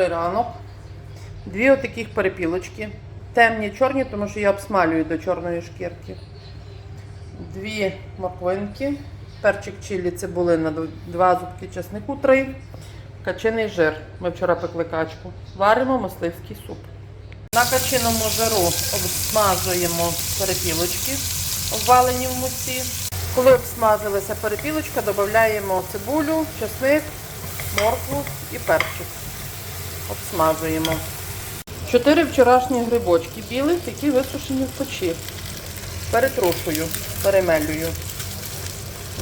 Добрий ранок. Дві отаких перепілочки. Темні, чорні, тому що я обсмалюю до чорної шкірки. Дві морквинки, перчик чилі, цибулина, два зубки чеснику, три. Качиний жир. Ми вчора пекли качку. Варимо мисливський суп. На качиному жиру обсмажуємо перепілочки, обвалені в муці. Коли обсмажилася перепілочка, додаємо цибулю, чесник, моркву і перчик. Обсмажуємо. Чотири вчорашні грибочки білих, які висушені в печі. Перетрушую, перемелюю.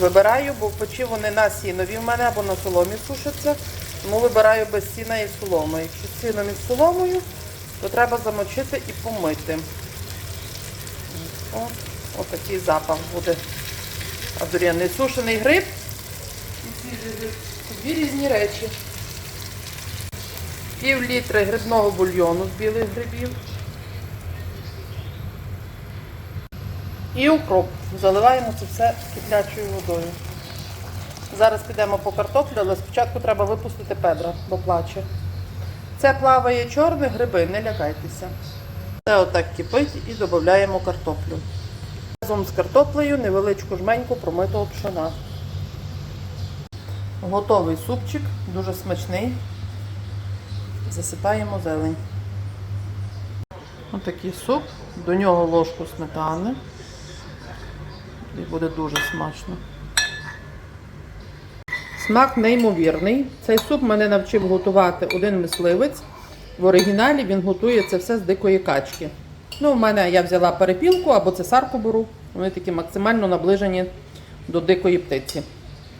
Вибираю, бо в печі вони на сінові в мене або на соломі сушаться. Тому вибираю без сіна і соломи. Якщо сіном і соломою, то треба замочити і помити. О, отакий запах буде. Адоріаний сушений гриб. Дві різні речі. Пів літра грибного бульйону з білих грибів. І укроп. Заливаємо це все киплячою водою. Зараз підемо по картоплю, але спочатку треба випустити педра, бо плаче. Це плаває чорне, гриби, не лякайтеся. Це отак кипить і додаємо картоплю. Разом з картоплею невеличку жменьку промитого пшона. Готовий супчик, дуже смачний. Засипаємо зелень. Отакий суп, до нього ложку сметани. І буде дуже смачно. Смак неймовірний. Цей суп мене навчив готувати один мисливець. В оригіналі він готує це все з дикої качки. Ну, в мене я взяла перепілку або цесарку беру. Вони такі максимально наближені до дикої птиці.